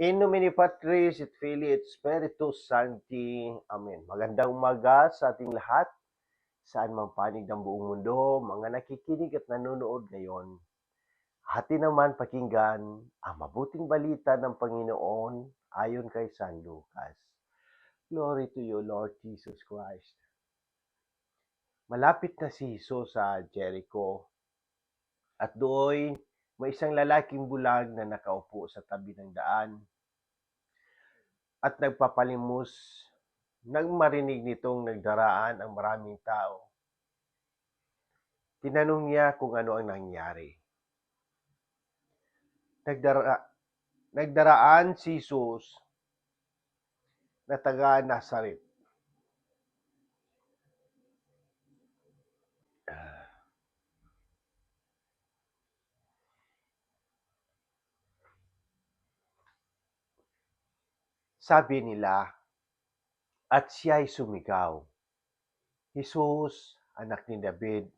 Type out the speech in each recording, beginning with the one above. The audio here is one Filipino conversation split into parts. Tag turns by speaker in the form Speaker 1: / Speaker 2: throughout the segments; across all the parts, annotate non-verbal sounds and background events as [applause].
Speaker 1: In nomine Patris et Filii et Spiritus Sancti. Amen. Magandang umaga sa ating lahat. Saan mang panig ng buong mundo, mga nakikinig at nanonood ngayon. Hati naman pakinggan ang mabuting balita ng Panginoon ayon kay San Lucas. Glory to you, Lord Jesus Christ. Malapit na si Jesus sa Jericho at doon may isang lalaking bulag na nakaupo sa tabi ng daan at nagpapalimos nang marinig nitong nagdaraan ang maraming tao. Tinanong niya kung ano ang nangyari. Nagdara, nagdaraan si Jesus na taga Nazaret. Sabi nila, at siya'y sumigaw, Jesus, anak ni David,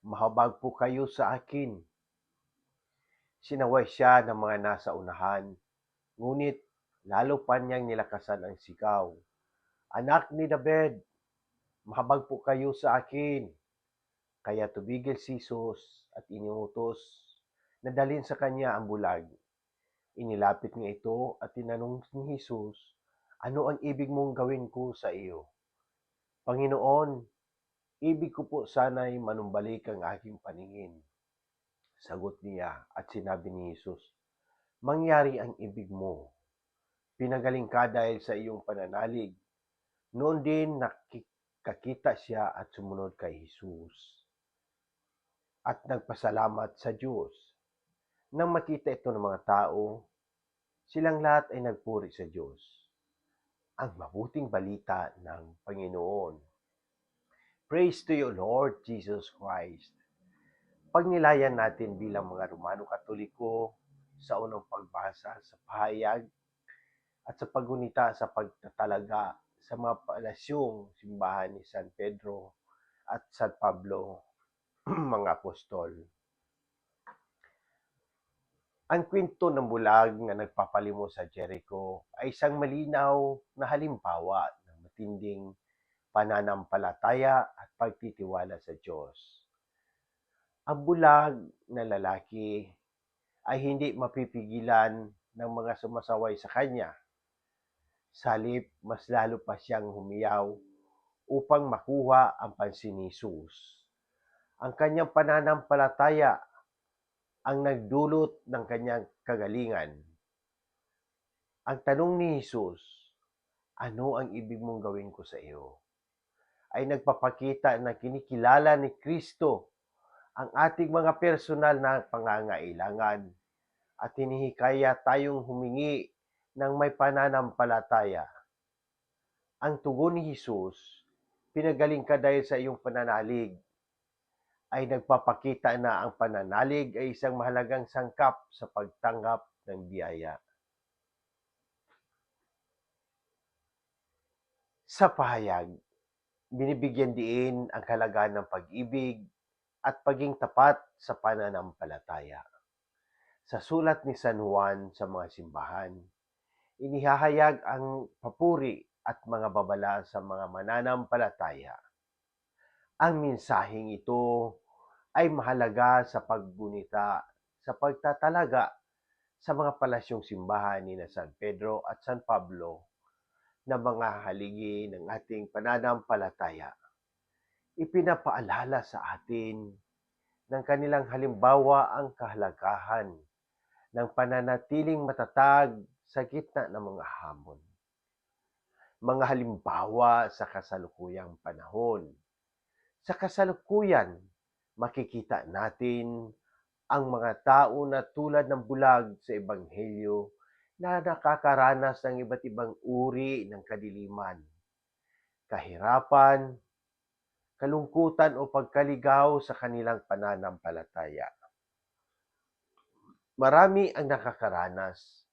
Speaker 1: mahabag po kayo sa akin. Sinaway siya ng mga nasa unahan, ngunit lalo pa niyang nilakasan ang sigaw. Anak ni David, mahabag po kayo sa akin. Kaya tumigil si Jesus at iniutos na dalhin sa kanya ang bulag. Inilapit niya ito at tinanong ni Jesus, Ano ang ibig mong gawin ko sa iyo? Panginoon, ibig ko po sana'y manumbalik ang aking paningin. Sagot niya at sinabi ni Jesus, Mangyari ang ibig mo. Pinagaling ka dahil sa iyong pananalig. Noon din nakikita siya at sumunod kay Jesus. At nagpasalamat sa Diyos. Nang makita ito ng mga tao, silang lahat ay nagpuri sa Diyos. Ang mabuting balita ng Panginoon. Praise to you, Lord Jesus Christ. Pagnilayan natin bilang mga Romano Katoliko sa unang pagbasa sa pahayag at sa pagunita sa pagtatalaga sa mga palasyong simbahan ni San Pedro at San Pablo, [clears throat] mga apostol. Ang kwento ng bulag na nagpapalimo sa Jericho ay isang malinaw na halimbawa ng matinding pananampalataya at pagtitiwala sa Diyos. Ang bulag na lalaki ay hindi mapipigilan ng mga sumasaway sa kanya. Salip, mas lalo pa siyang humiyaw upang makuha ang pansin ni Jesus. Ang kanyang pananampalataya ang nagdulot ng kanyang kagalingan. Ang tanong ni Jesus, ano ang ibig mong gawin ko sa iyo? Ay nagpapakita na kinikilala ni Kristo ang ating mga personal na pangangailangan at hinihikaya tayong humingi ng may pananampalataya. Ang tugon ni Jesus, pinagaling ka dahil sa iyong pananalig ay nagpapakita na ang pananalig ay isang mahalagang sangkap sa pagtanggap ng biyaya. Sa pahayag, binibigyan diin ang kalagaan ng pag-ibig at paging tapat sa pananampalataya. Sa sulat ni San Juan sa mga simbahan, inihahayag ang papuri at mga babala sa mga mananampalataya. Ang mensaheng ito ay mahalaga sa paggunita sa pagtatalaga sa mga palasyong simbahan ni na San Pedro at San Pablo na mga haligi ng ating pananampalataya. Ipinapaalala sa atin ng kanilang halimbawa ang kahalagahan ng pananatiling matatag sa gitna ng mga hamon. Mga halimbawa sa kasalukuyang panahon. Sa kasalukuyan, makikita natin ang mga tao na tulad ng bulag sa Ebanghelyo na nakakaranas ng iba't ibang uri ng kadiliman, kahirapan, kalungkutan o pagkaligaw sa kanilang pananampalataya. Marami ang nakakaranas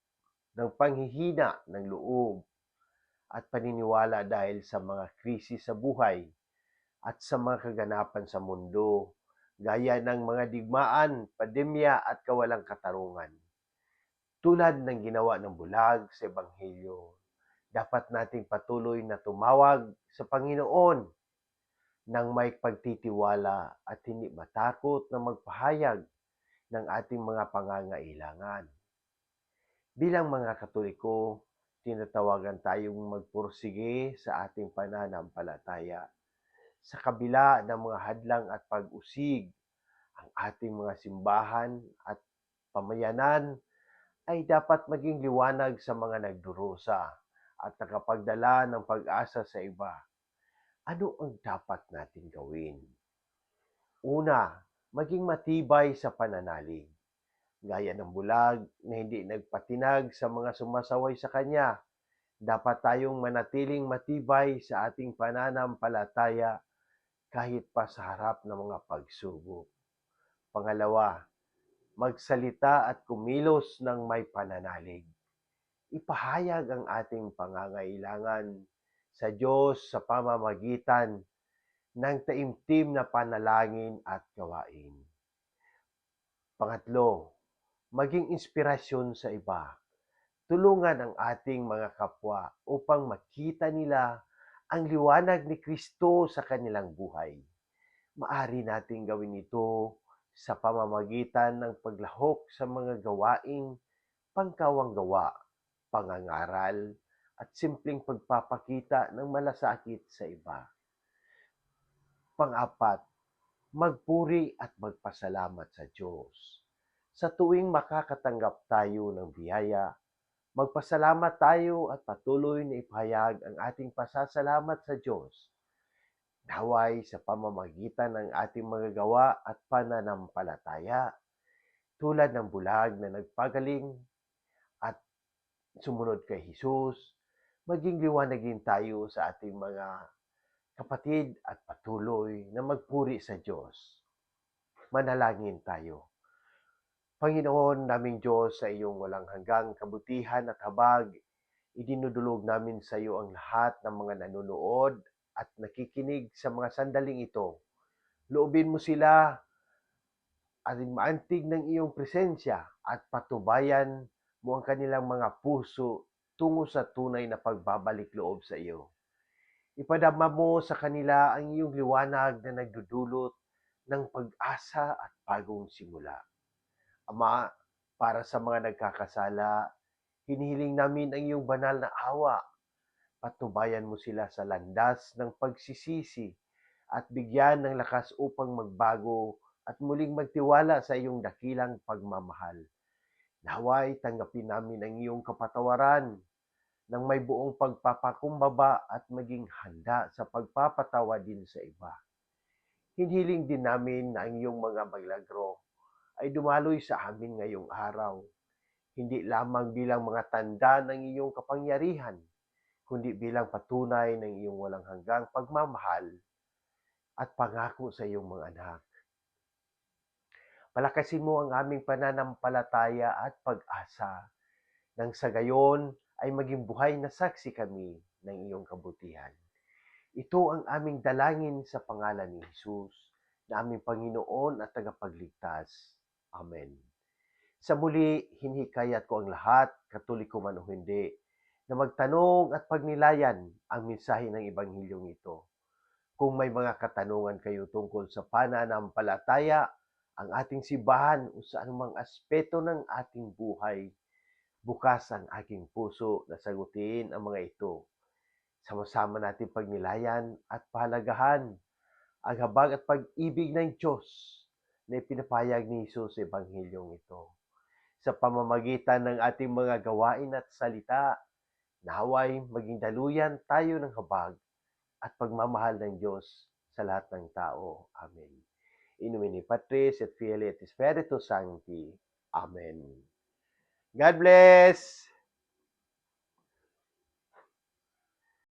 Speaker 1: ng panghihina ng loob at paniniwala dahil sa mga krisis sa buhay at sa mga kaganapan sa mundo, gaya ng mga digmaan, pandemya at kawalang katarungan. Tulad ng ginawa ng bulag sa Ebanghelyo, dapat nating patuloy na tumawag sa Panginoon ng may pagtitiwala at hindi matakot na magpahayag ng ating mga pangangailangan. Bilang mga Katoliko, tinatawagan tayong magpursige sa ating pananampalataya. Sa kabila ng mga hadlang at pag-usig, ang ating mga simbahan at pamayanan ay dapat maging liwanag sa mga nagdurusa at nakapagdala ng pag-asa sa iba. Ano ang dapat natin gawin? Una, maging matibay sa pananalig. Gaya ng bulag na hindi nagpatinag sa mga sumasaway sa kanya, dapat tayong manatiling matibay sa ating pananampalataya kahit pa sa harap ng mga pagsubok. Pangalawa, magsalita at kumilos ng may pananalig. Ipahayag ang ating pangangailangan sa Diyos sa pamamagitan ng taimtim na panalangin at gawain. Pangatlo, maging inspirasyon sa iba. Tulungan ang ating mga kapwa upang makita nila ang liwanag ni Kristo sa kanilang buhay. Maari nating gawin ito sa pamamagitan ng paglahok sa mga gawaing pangkawang gawa, pangangaral, at simpleng pagpapakita ng malasakit sa iba. Pang-apat, magpuri at magpasalamat sa Diyos. Sa tuwing makakatanggap tayo ng biyaya, magpasalamat tayo at patuloy na ipahayag ang ating pasasalamat sa Diyos. Naway sa pamamagitan ng ating mga gawa at pananampalataya, tulad ng bulag na nagpagaling at sumunod kay Jesus, maging liwanagin tayo sa ating mga kapatid at patuloy na magpuri sa Diyos. Manalangin tayo. Panginoon naming Diyos sa iyong walang hanggang kabutihan at habag, idinudulog namin sa iyo ang lahat ng mga nanonood at nakikinig sa mga sandaling ito. Loobin mo sila at maantig ng iyong presensya at patubayan mo ang kanilang mga puso tungo sa tunay na pagbabalik loob sa iyo. Ipadama mo sa kanila ang iyong liwanag na nagdudulot ng pag-asa at bagong simula. Ama, para sa mga nagkakasala, hinihiling namin ang iyong banal na awa. Patubayan mo sila sa landas ng pagsisisi at bigyan ng lakas upang magbago at muling magtiwala sa iyong dakilang pagmamahal. Naway tanggapin namin ang iyong kapatawaran ng may buong pagpapakumbaba at maging handa sa pagpapatawa din sa iba. Hinhiling din namin na ang iyong mga milagro ay dumaloy sa amin ngayong araw, hindi lamang bilang mga tanda ng iyong kapangyarihan, kundi bilang patunay ng iyong walang hanggang pagmamahal at pangako sa iyong mga anak. Palakasin mo ang aming pananampalataya at pag-asa nang sa gayon ay maging buhay na saksi kami ng iyong kabutihan. Ito ang aming dalangin sa pangalan ni Jesus, na aming Panginoon at tagapagligtas. Amen. Sa muli, hinhikayat ko ang lahat, katoliko man o hindi, na magtanong at pagnilayan ang mensahe ng Ebanghilyong ito. Kung may mga katanungan kayo tungkol sa pananampalataya, ang ating sibahan o sa anumang aspeto ng ating buhay, bukas ang aking puso na sagutin ang mga ito. Sama-sama natin pagnilayan at pahalagahan ang habag at pag-ibig ng Diyos na ipinapayag ni Jesus sa Ebanghilyong ito. Sa pamamagitan ng ating mga gawain at salita, naway maging daluyan tayo ng habag at pagmamahal ng Diyos sa lahat ng tao. Amen. Inumini Patris et Filii et Spiritus Sancti. Amen. God bless!